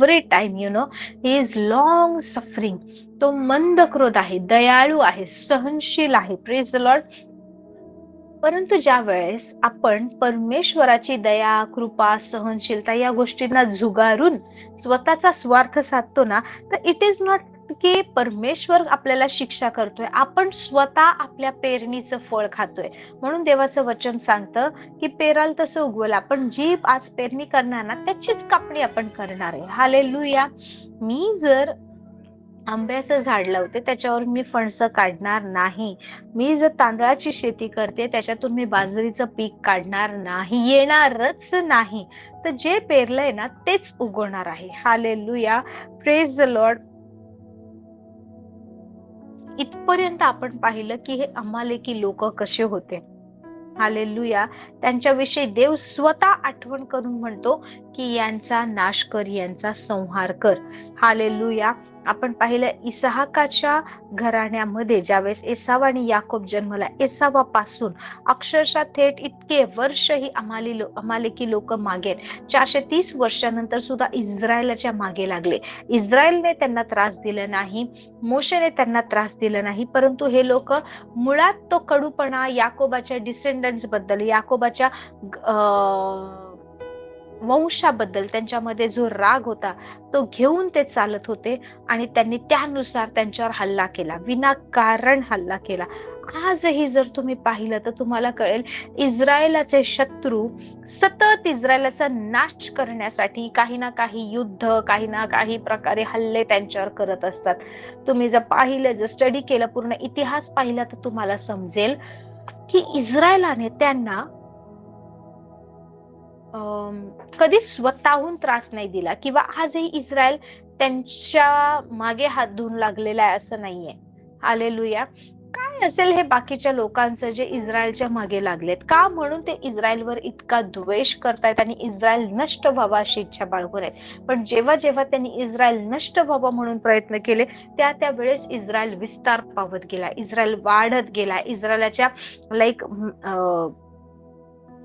Every time you know he is long suffering तो मंद क्रोध आहे दयाळू आहे सहनशील आहे. प्रेज लॉर्ड परंतु ज्या वेळेस आपण परमेश्वराची दया कृपा सहनशीलता या गोष्टींना झुगारून स्वतःचा स्वार्थ साधतो ना तर इट इज नॉट की परमेश्वर आपल्याला शिक्षा करतोय. आपण स्वतः आपल्या पेरणीचं फळ खातोय. म्हणून देवाचं वचन सांगतं की पेराल तसं उगवल. आपण जी आज पेरणी करणार ना त्याचीच कापणी आपण करणार आहे. हाले मी जर आंब्याचं झाड लावते त्याच्यावर मी फणस काढणार नाही. मी जर तांदळाची शेती करते त्याच्यातून मी बाजरीचं पीक काढणार नाही. येणारच नाही. तर जे पेरलंय ना तेच उगवणार आहे. हाले लुया प्रेज द लॉर्ड इथपर्यंत आपण पाहिलं की हे अमालेकी लोक कसे होते. हालेलुया. त्यांच्याविषयी देव स्वतः आठवण करून म्हणतो की यांचा नाश कर यांचा संहार कर. हालेलुया. आपण पाहिलं इसहाकाच्या घराण्यामध्ये ज्यावेळेस एसाव आणि याकोब जन्मला एसावापासून अक्षरशः थेट इतके वर्ष ही अमाली अमालिकी लोक मागे चारशे तीस वर्षानंतर सुद्धा इस्रायलाच्या मागे लागले. इस्रायलने त्यांना त्रास दिला नाही मोशेने त्यांना त्रास दिला नाही परंतु हे लोक मुळात तो कडूपणा याकोबाच्या डिसेंडन्सबद्दल याकोबाच्या वंशाबद्दल त्यांच्यामध्ये जो राग होता तो घेऊन ते चालत होते आणि त्यांनी त्यानुसार त्यांच्यावर हल्ला केला विनाकारण हल्ला केला. आजही जर तुम्ही पाहिलं तर तुम्हाला कळेल इस्रायलाचे शत्रू सतत इस्रायलाचा नाश करण्यासाठी काही ना काही युद्ध काही ना काही प्रकारे हल्ले त्यांच्यावर करत असतात. तुम्ही जर पाहिलं जर स्टडी केलं पूर्ण इतिहास पाहिला तर तुम्हाला समजेल की इस्रायलाने त्यांना कधी स्वतःहून त्रास नाही दिला किंवा आजही इस्रायल त्यांच्या मागे हात धुवून लागलेला आहे असं नाहीये. आलेलुया काय असेल हे बाकीच्या लोकांचं जे इस्रायलच्या मागे लागलेत? का म्हणून ते इस्रायलवर इतका द्वेष करतायत आणि इस्रायल नष्ट व्हावा अशी इच्छा बाळगून आहेत? पण जेव्हा जेव्हा त्यांनी इस्रायल नष्ट व्हावा म्हणून प्रयत्न केले त्या त्या वेळेस इस्रायल विस्तार पावत गेला इस्रायल वाढत गेला इस्रायलाच्या लाईक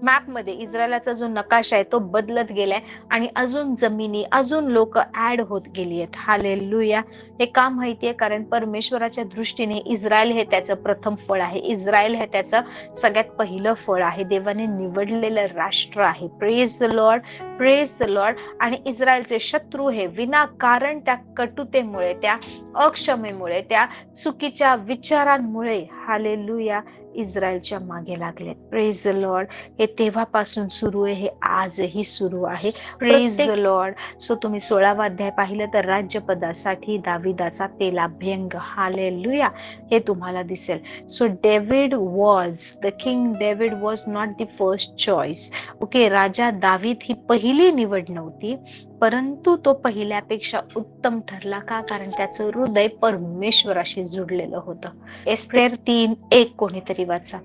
मॅपमध्ये इस्रायलाचा जो नकाशा आहे तो बदलत गेलाय आणि अजून जमिनी अजून लोक ऍड होत गेली आहेत. हाले लुया हे का माहितीये? कारण परमेश्वराच्या दृष्टीने इस्रायल हे त्याचं प्रथम फळ आहे. इस्रायल हे त्याचं सगळ्यात पहिलं फळ आहे. देवाने निवडलेलं राष्ट्र आहे. Praise the Lord praise the Lord आणि इस्रायलचे शत्रू हे विनाकारण त्या कटुतेमुळे त्या अक्षमेमुळे त्या चुकीच्या विचारांमुळे हाले लुया इस्रायलच्या मागे लागले. प्रेज द लॉर्ड हे तेव्हापासून सुरू आहे हे आजही सुरू आहे. प्रेज द लॉर्ड सो तुम्ही सोळावा अध्याय पाहिलं तर राज्यपदासाठी दाविदाचा तेलाभ्यंग. हाले लुया हे तुम्हाला दिसेल. So David was the king David was not the first choice okay राजा दावीद ही पहिली निवड नव्हती. परंतु तो पहिल्यापेक्षा उत्तम ठरला का? कारण त्याचं हृदय परमेश्वराशी जुडलेलं होतं. एस्तेर तीन एक कोणीतरी वाचा.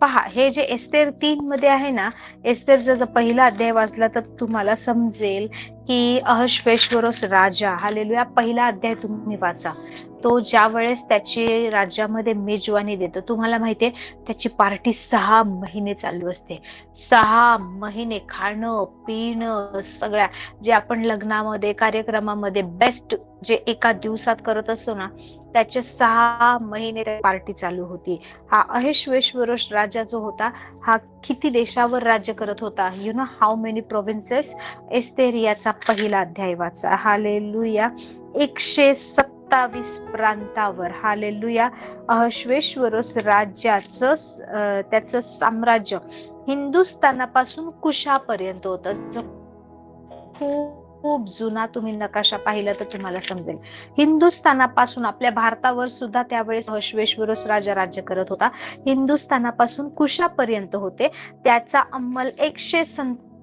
पहा हे जे एस्तेर तीन मध्ये आहे ना एस्तेरचा जर पहिला अध्याय वाचला तर तुम्हाला समजेल की अहश्वेश्वरोस राजा. हा लेलुया पहिला अध्याय तुम्ही वाचा. तो ज्या वेळेस त्याची राज्यामध्ये मेजवानी देतो तुम्हाला माहितीये त्याची पार्टी सहा महिने चालू असते. सहा महिने खाणं पिणं सगळ्या. जे आपण लग्नामध्ये कार्यक्रमामध्ये बेस्ट जे एका दिवसात करत असतो ना त्याचे सहा महिने पार्टी चालू होती. हा अहेश्वेश्वरोष राजा जो होता हा किती देशावर राज्य करत होता? You know how many provinces एस्तेरियाचा पहिला अध्याय वाचा. हाले लुया एकशे सत्तावीस प्रांतावर. हाले लुया अहश्वेश्वरस राज्याचं त्याचं साम्राज्य हिंदुस्थानापासून कुशापर्यंत होत. खूप खूप जुना तुम्ही नकाशा पाहिला तर तुम्हाला समजेल. हिंदुस्थानापासून आपल्या भारतावर सुद्धा त्यावेळेस हश्वेश्वरस राजा राज्य करत होता. हिंदुस्थानापासून कुशापर्यंत होते. त्याचा अंमल एकशे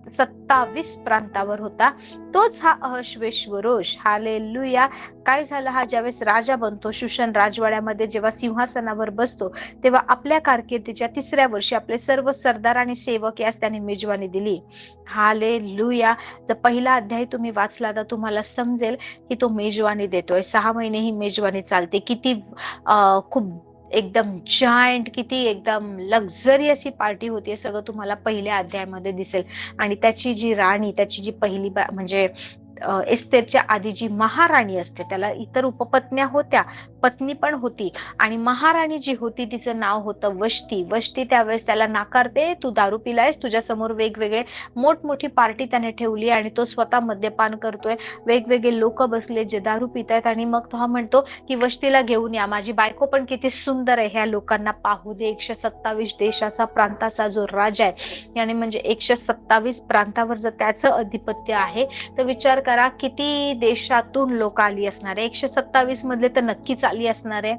सत्तावीस प्रांतावर होता. तोच हा अहश्वेश्वरोष हालेलुया. काय झालं? हा ज्यावेळेस राजा बनतो शुषण राजवाड्यामध्ये जेव्हा सिंहासनावर बसतो तेव्हा आपल्या कारकिर्दीच्या तिसऱ्या वर्षी आपले सर्व सरदार आणि सेवक यास त्याने मेजवानी दिली. हाले लुया जर पहिला अध्याय तुम्ही वाचला तर तुम्हाला समजेल की तो मेजवानी देतोय. सहा महिने ही मेजवानी चालते. किती खूप एकदम जायंट किती एकदम लक्झरी अशी पार्टी होती सगळं तुम्हाला पहिल्या अध्यायामध्ये दिसेल. आणि त्याची जी राणी त्याची जी पहिली म्हणजे एस्तेरच्या आधी जी महाराणी असते त्याला इतर उपपत्न्या होत्या पत्नी पण होती. आणि महाराणी जी होती तिचं नाव होतं वष्टी वष्टी त्यावेळेस त्याला नाकारते तू दारू पिलायस? तुझ्या समोर वेगवेगळे मोठमोठी पार्टी त्याने ठेवली आणि तो स्वतः मद्यपान करतोय. वेगवेगळे लोक बसले जे दारू पितायत आणि मग तो हा म्हणतो की वस्तीला घेऊन या. माझी बायको पण किती सुंदर आहे. ह्या लोकांना पाहू दे. एकशे सत्तावीस देशाचा प्रांताचा जो राजा आहे याने म्हणजे एकशे सत्तावीस प्रांतावर जर त्याचं अधिपत्य आहे तर विचार करा. किती देशातून लोक आली असणार आहे? एकशे सत्तावीस मधले तर नक्कीच आली असणार आहे.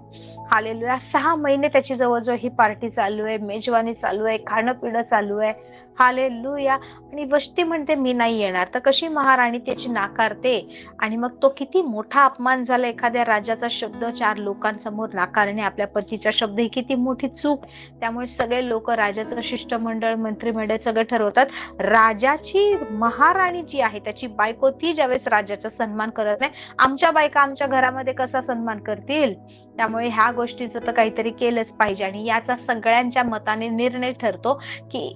हालेलुया. सहा महिने त्याची जवळजवळ ही पार्टी चालू आहे. मेजवानी चालू आहे. खाणं पिणं चालू आहे. हालेलुया. आणि वस्ती म्हणते मी नाही येणार. तर कशी महाराणी त्याची नाकारते? आणि मग तो किती मोठा अपमान झाला एखाद्या राजाचा शब्द चार लोकांसमोर नाकारणे आपल्या पतीचा शब्द ही किती मोठी चूक. त्यामुळे सगळे लोक राजाचं शिष्टमंडळ मंत्रिमंडळ सगळं ठरवतात. राजाची महाराणी जी आहे त्याची बायको ती ज्यावेळेस राजाचा सन्मान करत नाही आमच्या बायका आमच्या घरामध्ये कसा सन्मान करतील? त्यामुळे ह्या गोष्टीचं तर काहीतरी केलंच पाहिजे. आणि याचा सगळ्यांच्या मताने निर्णय ठरतो की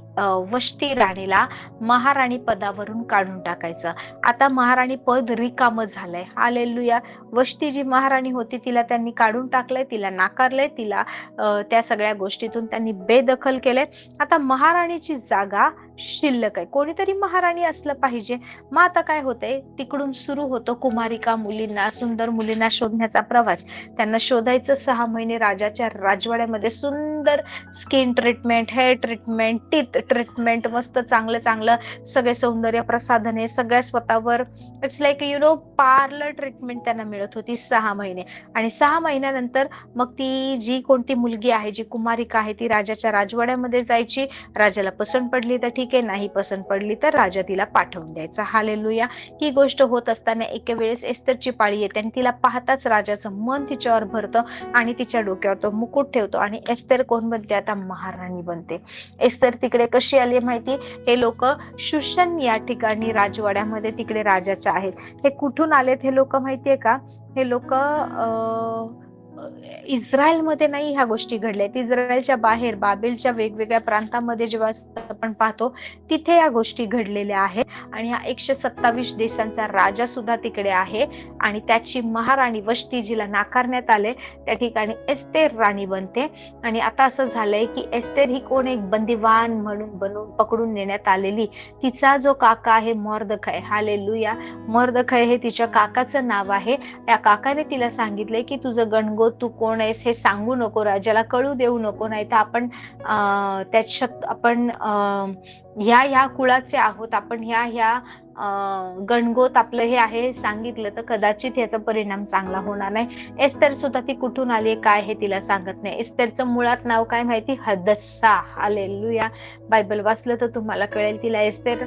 वष्टी राणीला महाराणी पदावरून काढून टाकायचं. आता महाराणी पद रिकाम झालंय. हालेलुया. वस्ती जी महाराणी होती तिला त्यांनी काढून टाकलंय तिला नाकारलंय तिला त्या सगळ्या गोष्टीतून त्यांनी बेदखल केलंय. आता महाराणीची जागा शिल्लक आहे. कोणीतरी महाराणी असलं पाहिजे. मग आता काय होतंय? तिकडून सुरू होतो कुमारिका मुलींना सुंदर मुलींना शोधण्याचा प्रवास. त्यांना शोधायचं सहा महिने राजाच्या राजवाड्यामध्ये सुंदर skin treatment hair treatment teeth treatment मस्त चांगलं चांगलं सगळे सौंदर्य प्रसाधने सगळ्या स्वतःवर it's like you know parlour treatment त्यांना मिळत होती सहा महिने. आणि सहा महिन्यानंतर मग ती जी कोणती मुलगी आहे जी कुमारिका आहे ती राजाच्या राजवाड्यामध्ये जायची. राजाला पसंत पडली तर ठीक आहे नाही पसंत पडली तर राजा तिला पाठवून द्यायचा. हालेलुया. ही गोष्ट होत असताना एके वेळेस एस्तरची पाळी येते आणि तिला पाहताच राजाचं मन तिच्यावर भरतं आणि तिच्या डोक्यावर तो मुकुट ठेवतो आणि एस्तर कोण बनते? आता महाराणी बनते. एस्तर तिकडे कशी आली माहिती? हे लोक शुशन या ठिकाणी राजवाड्यामध्ये तिकडे राजाच्या आहेत. हे कुठून आलेत हे लोक माहितीये का? हे लोक अं इस्रायलमध्ये नाही ह्या गोष्टी घडल्या. इस्रायलच्या बाहेर बाबेलच्या वेगवेगळ्या प्रांतामध्ये जेव्हा आपण पाहतो तिथे या गोष्टी घडलेल्या आहेत. आणि हा एकशे सत्तावीस देशांचा राजा सुद्धा तिकडे आहे. आणि त्याची महाराणी वस्ती जिला नाकारण्यात आले त्या ठिकाणी एस्तेर राणी बनते. आणि आता असं झालंय की एस्तेर ही कोण? एक बंदिवान म्हणून बनून पकडून नेण्यात आलेली. तिचा जो काका आहे मर्दखय. हाले लुया मर्दखय हे तिच्या काकाचं नाव आहे. त्या काकाने तिला सांगितलंय की तुझं अगं तू कोण आहेस हे सांगू नको राजाला कळू देऊ नको नाही तर आपण त्याच्यात आपण ह्या ह्या कुळाचे आहोत आपण ह्या ह्या गणगोत आपलं हे आहे सांगितलं तर कदाचित याचा परिणाम चांगला होणार नाही. एस्तर सुद्धा ती कुठून आली काय हे तिला सांगत नाही. एस्तरचं मुळात नाव काय माहिती? हदस्सा. हालेलुया बायबल वाचलं तर तुम्हाला कळेल तिला एस्तेर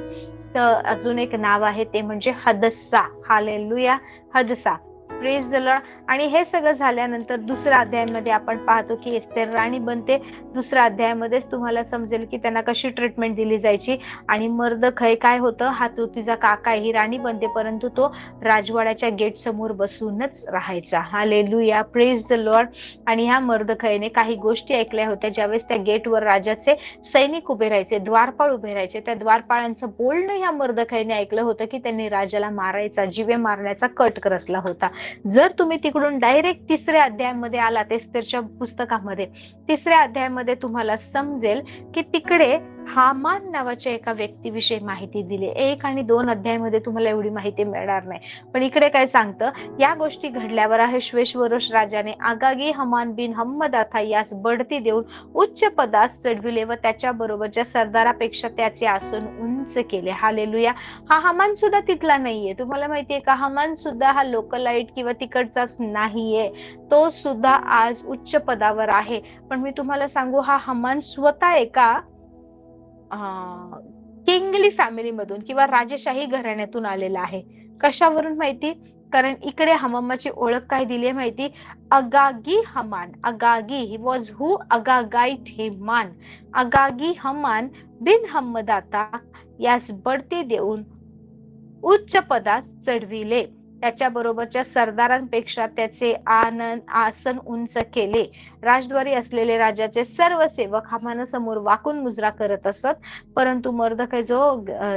अजून एक नाव आहे ते म्हणजे Hadassah. Hallelujah Hadassah praise the आणि हे सगळं झाल्यानंतर दुसऱ्या अध्यायामध्ये आपण पाहतो की एस्तेर राणी बनते. दुसऱ्या अध्यायामध्येच तुम्हाला समजेल की त्यांना कशी ट्रीटमेंट दिली जायची. आणि मर्द खय काय होतं? हा तो तिचा काका ही राणी बनते. परंतु तो राजवाड्याच्या गेट समोर बसूनच राहायचा. हा लेलू या प्रेज द लॉर्ड आणि ह्या मर्दखयने काही गोष्टी ऐकल्या होत्या. ज्यावेळेस त्या गेटवर राजाचे सैनिक उभे राहायचे द्वारपाळ उभे राहायचे त्या द्वारपाळांचं बोलणं ह्या मर्दखयने ऐकलं होतं की त्यांनी राजाला मारायचा जीवे मारण्याचा कट रचला होता. जर तुम्ही तिकडून डायरेक्ट तिसऱ्या अध्यायामध्ये आला तेस्तरच्या पुस्तकामध्ये. तिसऱ्या अध्यायामध्ये तुम्हाला समजेल की तिकडे हामान नावाच्या एका व्यक्तीविषयी माहिती दिली. एक आणि दोन अध्यायामध्ये तुम्हाला एवढी माहिती मिळणार नाही. पण इकडे काय सांगतं? या गोष्टी घडल्यावर श्वेश्वरोष राजाने आगागी हमान बिन हम्मदाथा यास बढती देऊन उच्च पदास चढविले व त्याच्या बरोबरच्या सरदारापेक्षा त्याचे आसन उंच केले. हा लेलुया हा हमान सुद्धा तिथला नाहीये. तुम्हाला माहितीये का? हमान सुद्धा हा लोकलाईट किंवा तिकडचाच नाहीये. तो सुद्धा आज उच्च पदावर आहे. पण मी तुम्हाला सांगू हा हमान स्वतः एका किंगली फॅमिलीमधून किंवा राजेशाही घराण्यातून आलेला आहे. कशावरून माहिती? कारण इकडे हमामाची ओळख काय दिली माहिती? अगागी हमान. अगागी ही वॉज हु अगागाईट हिमान अगागी हमान बिन हम्मदाता यास बढती देऊन उच्च पदास चढविले. त्याच्या बरोबरच्या सरदारांपेक्षा त्याचे आनंद आसन उंच केले. राजद्वारी असलेले राजाचे सर्व सेवक समोर वाकून मुजरा करत असत. परंतु मर्दकाय जो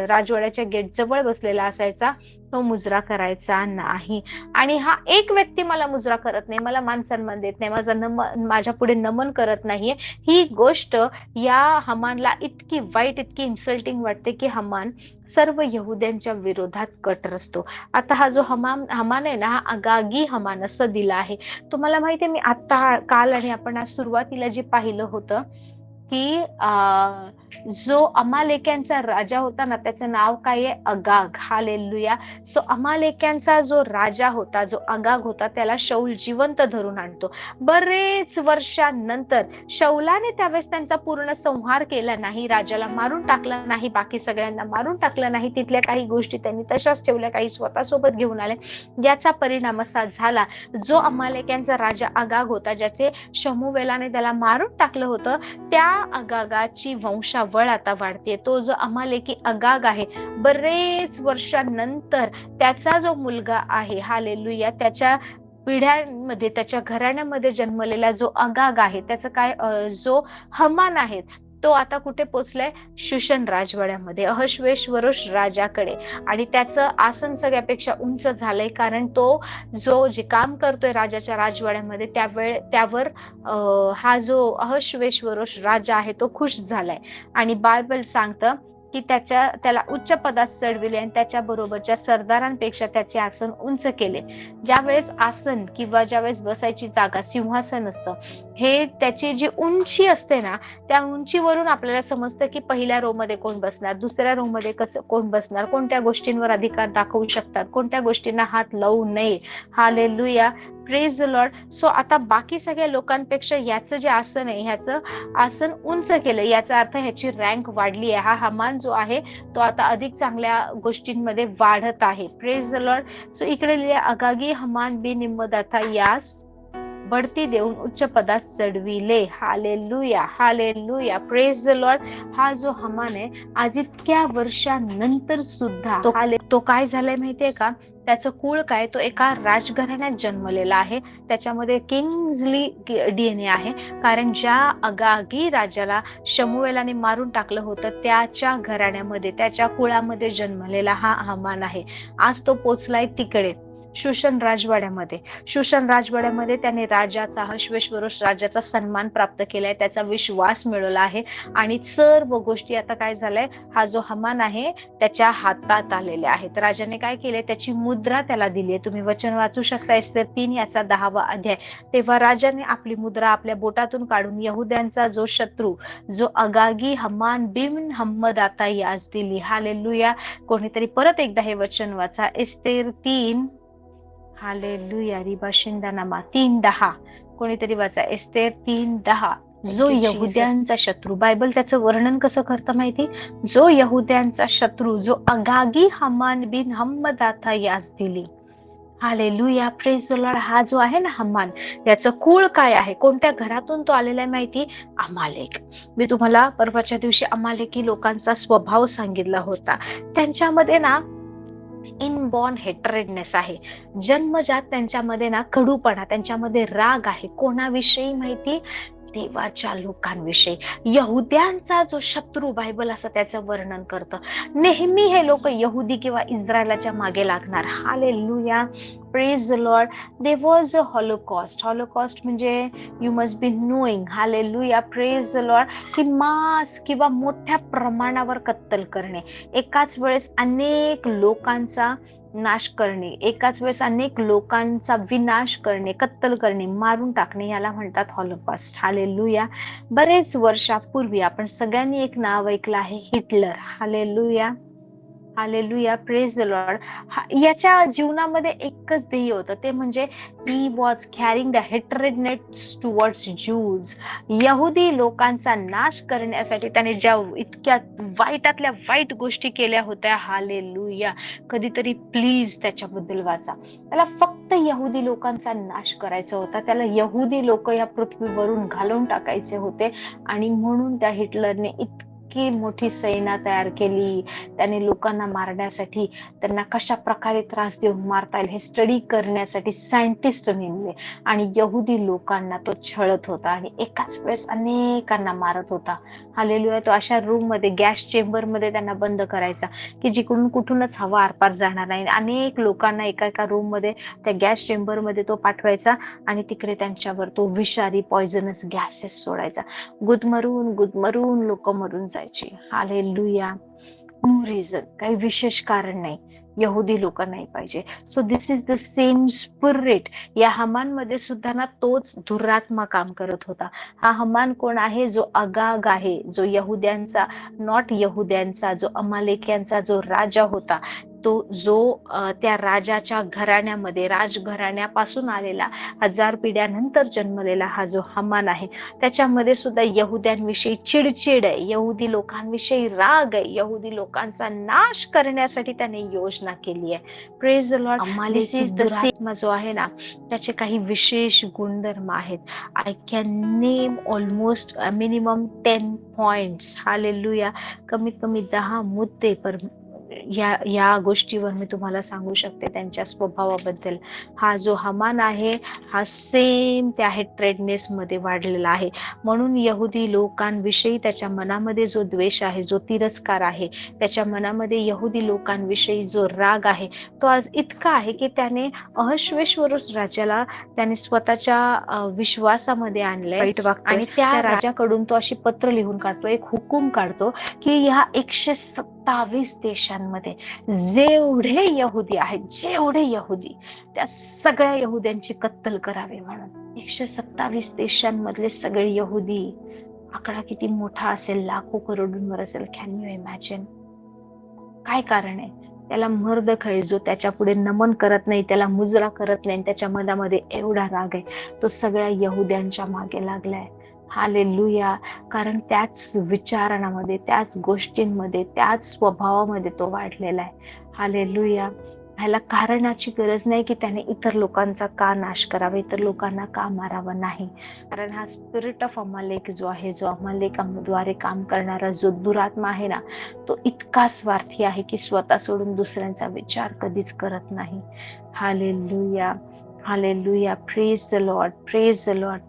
राजवाड्याच्या गेट जवळ बसलेला असायचा तो मुजरा करायचा नाही. आणि हा एक व्यक्ती मला मुजरा करत नाही मला मान सन्मान देत नाही माझा नमन माझ्या पुढे नमन करत नाहीये ही गोष्ट या हमानला इतकी वाईट इतकी इन्सल्टिंग वाटते की हमान सर्व यहुद्यांच्या विरोधात कट रचतो. आता हा जो हमान हमान आहे ना हा अगागी हमान असं दिला आहे. तुम्हाला माहिती आहे मी आता काल आणि आपण आज सुरुवातीला जे पाहिलं होतं की जो अमालेक्यांचा राजा होता ना त्याचं नाव काय आहे? अगाग. हालेलुया सो अमालेक्यांचा जो राजा होता जो अगाग होता त्याला शौल जिवंत धरून आणतो. बरेच वर्षांनंतर शौलाने त्यावेळेस त्यांचा पूर्ण संहार केला नाही राजाला मारून टाकला नाही बाकी सगळ्यांना मारून टाकलं नाही. तिथल्या काही गोष्टी त्यांनी तशाच ठेवल्या काही स्वतःसोबत घेऊन आले याचा परिणाम असा झाला जो अमालेक्यांचा राजा अगाग होता ज्याचे शमुवेलाने त्याला मारून टाकलं होतं त्या अगागाची वळ आता वाढते तो जो अमालेकी अगाग आहे बरेच वर्षांनंतर त्याचा जो मुलगा आहे हा लेलुया त्याच्या पिढ्यांमध्ये त्याच्या घराण्यामध्ये जन्मलेला जो अगाग आहे त्याचं काय जो हमान आहे तो आता कुठे पोचलाय? शुशन राजवाड्यामध्ये अहश्वेश्वरुष राजाकडे. आणि त्याचं आसन सगळ्यापेक्षा उंच झालंय कारण तो जो जे काम करतोय राजाच्या राजवाड्यामध्ये त्यावेळ त्यावर हा जो अहश्वेश्वरुष राजा आहे तो खुश झालाय. आणि बायबल सांगतं की त्याच्या त्याला उच्च पदात चढविले आणि त्याच्या बरोबरच्या सरदारांपेक्षा त्याचे आसन उंच केले. ज्यावेळेस आसन किंवा ज्यावेळेस बसायची जागा सिंहासन असतं हे त्याची जी उंची असते ना त्या उंचीवरून आपल्याला समजतं की पहिल्या रो मध्ये कोण बसणार दुसऱ्या रो मध्ये कसं कोण बसणार कोणत्या गोष्टींवर अधिकार दाखवू शकतात कोणत्या गोष्टींना हात लावू नये. हा प्रेज द लॉर्ड सो आता बाकी सगळ्या लोकांपेक्षा याचं जे आसन आहे ह्याचं आसन उंच केलं याचा अर्थ ह्याची रँक वाढली आहे. हा हमान जो आहे तो आता अधिक चांगल्या गोष्टींमध्ये वाढत आहे. प्रेज लॉर्ड सो इकडे लिहिले अगागी हमान बी निम्मदाथा यास बढती देऊन उच्च पदात चढविले. Hallelujah hallelujah. Praise the Lord हा जो हमान आहे आज इतक्या वर्षानंतर सुद्धा तो तो काय झालाय माहितीये का? त्याचं कुळ काय? तो एका राजघराण्यात जन्मलेला आहे. त्याच्यामध्ये किंग्जली डीएनए आहे. कारण ज्या अगागी राजाला शमुवेलाने मारून टाकलं होतं त्याच्या घराण्यामध्ये त्याच्या कुळामध्ये जन्मलेला हा हमान आहे. आज तो पोचलाय तिकडे. शुषण राजवाड्यामध्ये. शुषण राजवाड्यामध्ये त्याने राजाचा हश्वेश्वरोष राजाचा सन्मान प्राप्त केलाय त्याचा विश्वास मिळवला आहे. आणि सर्व गोष्टी आता काय झालंय हा जो हमान आहे त्याच्या हातात आलेल्या आहेत. राजाने काय केले त्याची मुद्रा त्याला दिली आहे तुम्ही वचन वाचू शकता तर तीन याचा दहावा अध्याय. तेव्हा राजाने आपली मुद्रा आपल्या बोटातून काढून यहुद्यांचा जो शत्रू जो अगागी हमान बिन हम्मद आता याज दिली. हालेलुया. कोणीतरी परत एकदा हे वचन वाचा. एस्तेर तीन हालेलुया रिबा तीन दहा कोणीतरी वाचा. एस्तेर तीन दहा जो यहुद्यांचा शत्रू. बायबल त्याचं वर्णन कसं करतं माहिती? जो यहुद्यांचा शत्रू जो अगागी हमान बिन हम्मदाथा यास दिली. हालेलुया प्रेज लॉर्ड हा जो आहे ना हमान याचं कुळ काय आहे? कोणत्या घरातून तो आलेला आहे माहिती? अमालेक. मी तुम्हाला परवाच्या दिवशी अमालेकी लोकांचा स्वभाव सांगितला होता. त्यांच्यामध्ये ना इनबॉर्न हेटरेडनेस आहे. जन्मजात त्यांच्यामध्ये ना कडूपणा त्यांच्यामध्ये राग आहे. कोणाविषयी माहिती देवाच्या लोकांविषयी. यहुद्यांचा जो शत्रू बायबल असं त्याचं वर्णन करतं. नेहमी हे लोक यहुदी किंवा इस्रायलाच्या मागे लागणार. Hallelujah praise the Lord they was a holocaust holocaust म्हणजे you must be knowing hallelujah praise the Lord की मास किंवा मोठ्या प्रमाणावर कत्तल करणे. एकाच वेळेस अनेक लोकांचा नाश करणे एकाच वेळेस अनेक लोकांचा विनाश करणे कत्तल करणे मारून टाकणे याला म्हणतात हॉलोकॉस्ट हाले लुया बरेच वर्षापूर्वी आपण सगळ्यांनी एक नाव ऐकलं आहे Hitler. Hallelujah hallelujah praise the lord याच्या जीवनामध्ये एकच ध्येय होतं. ते म्हणजे he was carrying the hatred towards Jews यहुदी लोकांचा नाश करण्यासाठी त्याने ज्या इतक्या वाईटातल्या वाईट गोष्टी केल्या होत्या हालेलुया कधीतरी प्लीज त्याच्याबद्दल वाचा. त्याला फक्त यहुदी लोकांचा नाश करायचा होता. त्याला यहुदी लोक या पृथ्वीवरून घालून टाकायचे होते. आणि म्हणून त्या हिटलरने इतकं इतकी मोठी सैना तयार केली. त्याने लोकांना मारण्यासाठी त्यांना कशा प्रकारे त्रास देऊन मारता येईल हे स्टडी करण्यासाठी सायंटिस्ट नेमले. आणि यहुदी लोकांना तो छळत होता आणि एकाच वेळेस अनेकांना मारत होता. हालेलुया तो अशा रूममध्ये गॅस चेंबरमध्ये त्यांना बंद करायचा की जिकडून कुठूनच हवा आरपार जाणार नाही. अनेक लोकांना एका एका रूममध्ये त्या गॅस चेंबरमध्ये तो पाठवायचा आणि तिकडे त्यांच्यावर तो विषारी पॉयझनस गॅसेस सोडायचा. गुदमरून गुदमरून लोक मरून जायचे. हाले लुया नो रिझन काही विशेष कारण नाही. यहुदी लोक नाही पाहिजे. So this is the same spirit या हमानमध्ये सुद्धा ना तोच धुरात्मा काम करत होता. हा हमान कोण आहे? जो अगाग आहे. जो यहुद्यांचा नॉट यहुद्यांचा जो अमालेक्यांचा जो राजा होता. तो जो त्या राजाच्या घराण्यामध्ये राजघराण्यापासून आलेला हजार पिढ्यानंतर जन्मलेला हा जो हमान आहे त्याच्यामध्ये सुद्धा यहुद्यांविषयी चिडचिड आहे यहुदी लोकांविषयी राग आहे यहुदी लोकांचा नाश करण्यासाठी त्याने योजना केली आहे. प्रेज लॉर्ड जो आहे ना त्याचे काही विशेष गुणधर्म आहेत. I can name almost minimum ten points हा कमीत कमी दहा मुद्दे पर या या गोष्टीवर मी तुम्हाला सांगू शकते त्यांच्या स्वभावाबद्दल. हा जो हमान आहे हा सेम त्या हेट्रेडनेस मध्ये वाढलेला आहे. म्हणून यहुदी लोकांविषयी त्याच्या मनामध्ये जो द्वेष आहे जो तिरस्कार आहे त्याच्या मनामध्ये यहुदी लोकांविषयी जो राग आहे तो आज इतका आहे की त्याने अहश्वेश्वरस राजाला त्याने स्वतःच्या विश्वासामध्ये आणलंय. वाईट आणि त्या राजाकडून तो अशी पत्र लिहून काढतो एक हुकूम काढतो की ह्या एकशे सत्तावीस देशांमध्ये जेवढे यहुदी आहेत जेवढे यहुदी त्या सगळ्या यहुद्यांची कत्तल करावी म्हणून. एकशे सत्तावीस देशांमधले सगळे यहुदी आकडा किती मोठा असेल लाखो करोडूंवर असेल कॅन यू इमॅजिन काय कारण आहे? त्याला मर्द खय जो त्याच्या पुढे नमन करत नाही त्याला मुजरा करत नाही त्याच्या मनामध्ये एवढा राग आहे. तो सगळ्या यहुद्यांच्या मागे लागलाय. हालेलुया कारण त्याच विचारणामध्ये त्याच गोष्टींमध्ये त्याच स्वभावामध्ये तो वाढलेला आहे. हालेलुया ह्याला कारणाची गरज नाही की त्याने इतर लोकांचा का नाश करावा इतर लोकांना का मारावा नाही. कारण हा स्पिरिट ऑफ अमालेक जो आहे जो अमालेकाद्वारे काम करणारा जो दुरात्मा आहे ना तो इतका स्वार्थी आहे की स्वतः सोडून दुसऱ्यांचा विचार कधीच करत नाही. Hallelujah praise the Lord praise the Lord